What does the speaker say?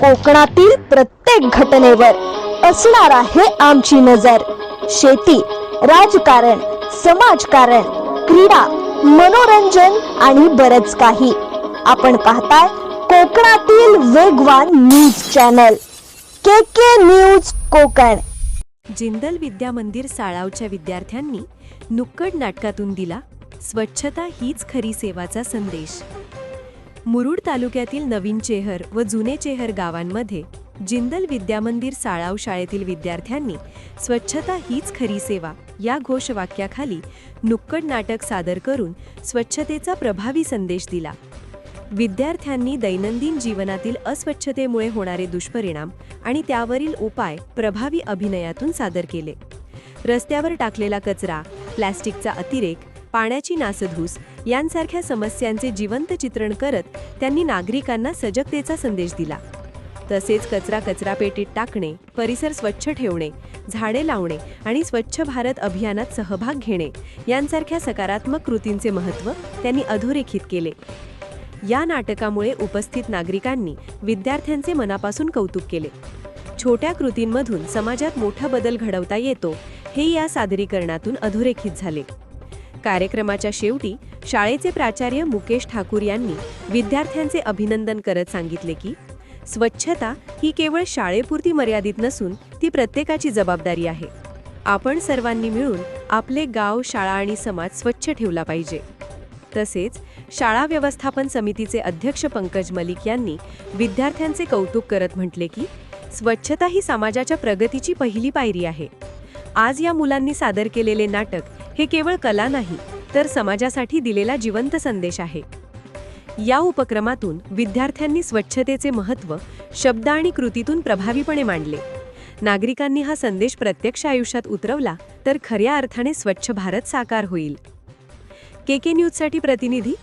कोकणातील प्रत्येक घटनेवर असणार आहे आमची नजर. शेती राजकारण समाजकारण क्रीडा मनोरंजन आणि बरच काही. आपण पाहताय कोकणातील वेगवान news channel. K K news Konkan. Jindal Vidya Mandir साळावच्या विद्यार्थ्यांनी नुक्कड नाटकातून दिला स्वच्छता हीच खरी सेवाचा संदेश. मुरुड तालुक्यातील नवीन चेहर व जुने चेहर गावांमध्ये जिंदल विद्यामंदिर साळाव शाळेतील विद्यार्थ्यांनी स्वच्छता हीच खरी सेवा या घोषवाक्याखाली नुक्कड नाटक सादर करून स्वच्छतेचा प्रभावी संदेश दिला. विद्यार्थ्यांनी दैनंदिन जीवनातील अस्वच्छतेमुळे होणारे दुष्परिणाम आणि त्यावरील उपाय प्रभावी अभिनयातून सादर केले. रस्त्यावर टाकलेला कचरा प्लॅस्टिकचा अतिरेक पाण्याची नासधूस यांसारख्या समस्यांचे जिवंत चित्रण करत त्यांनी नागरिकांना सजगतेचा संदेश दिला. तसेच कचरा कचरापेटीत टाकणे परिसर स्वच्छ ठेवणे झाडे लावणे आणि स्वच्छ भारत अभियानात सहभाग घेणे यांसारख्या सकारात्मक कृतींचे महत्त्व त्यांनी अधोरेखित केले. या नाटकामुळे उपस्थित नागरिकांनी विद्यार्थ्यांचे मनापासून कौतुक केले. छोट्या कृतींमधून समाजात मोठा बदल घडवता येतो हे या सादरीकरणातून अधोरेखित झाले. कार्यक्रमाच्या शेवटी शाळेचे प्राचार्य मुकेश ठाकूर यांनी विद्यार्थ्यांचे अभिनंदन करत सांगितले की स्वच्छता ही केवळ शाळेपुरती मर्यादित नसून ती प्रत्येकाची जबाबदारी आहे. आपण सर्वांनी मिळून आपले गाव शाळा आणि समाज स्वच्छ ठेवला पाहिजे. तसेच शाळा व्यवस्थापन समितीचे अध्यक्ष पंकज मलिक यांनी विद्यार्थ्यांचे कौतुक करत म्हटले की स्वच्छता ही समाजाच्या प्रगतीची पहिली पायरी आहे. आज या मुलांनी सादर केलेले नाटक हे केवळ कला नाही तर समाजासाठी दिलेला जिवंत संदेश आहे. या उपक्रमातून विद्यार्थ्यांनी स्वच्छतेचे महत्त्व शब्द आणि कृतीतून प्रभावीपणे मांडले. नागरिकांनी हा संदेश प्रत्यक्ष आयुष्यात उतरवला तर खऱ्या अर्थाने स्वच्छ भारत साकार होईल. के के न्यूजसाठी प्रतिनिधी